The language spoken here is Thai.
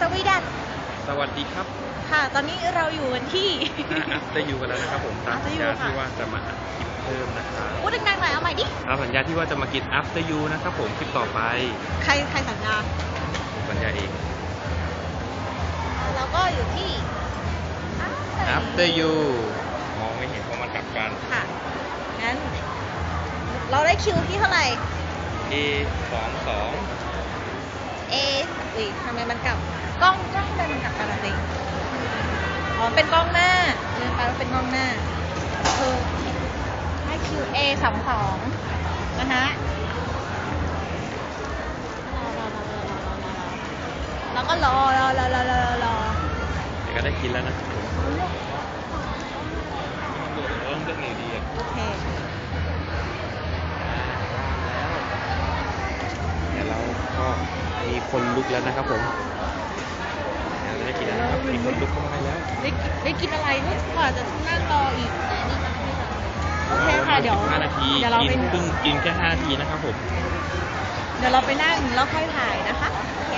สวีดัสสวัสดีครับค่ะ ตอนนี้เราอยู่กันที่อัพเตอร์ยูกันแล้วนะครับผมตามสัญญา After You ค่ะที่ว่าจะมาอัดคลิปเพิ่มนะครับพูดดังๆหน่อยเอาใหม่ดิตามสัญญาที่ว่าจะมากิน After You นะครับผมคลิปต่อไป ใครใครสัญญาผมสัญญาเองเราก็อยู่ที่ After You มองไม่เห็นเพราะมันกลับกันค่ะงั้น เราได้คิวที่เท่าไหร่ A สองสอง A สิทำไมมันกลับกล้องกล้องทำไมมันกลับกันอะสิอ๋อเป็นกล้องหน้าลืมไปว่าเป็นกล้องหน้าคือให้คิว A สองสองนะฮะแล้วก็รอรอรอรอรอรอรอเดี๋ยวก็ได้กินแล้วนะครับผมเริ่มเรื่องไหนดีอะ โอเค เดี๋ยวเราก็ มีคนลุกแล้วนะครับผมเดี๋ยวเราได้กินแล้วนะครับ มีคนลุกเข้ามาให้แล้วได้กินได้กินอะไรเนี่ยกว่าจะนั่งรออีกโอเคค่ะเดี๋ยวห้านาทีเดี๋ยวเรากิไปนเพิ่งกินแค่ห้านาทีนะครับผม เดี๋ยวเราไปนั่งแล้วค่อยถ่ายนะคะโอเคค่ะ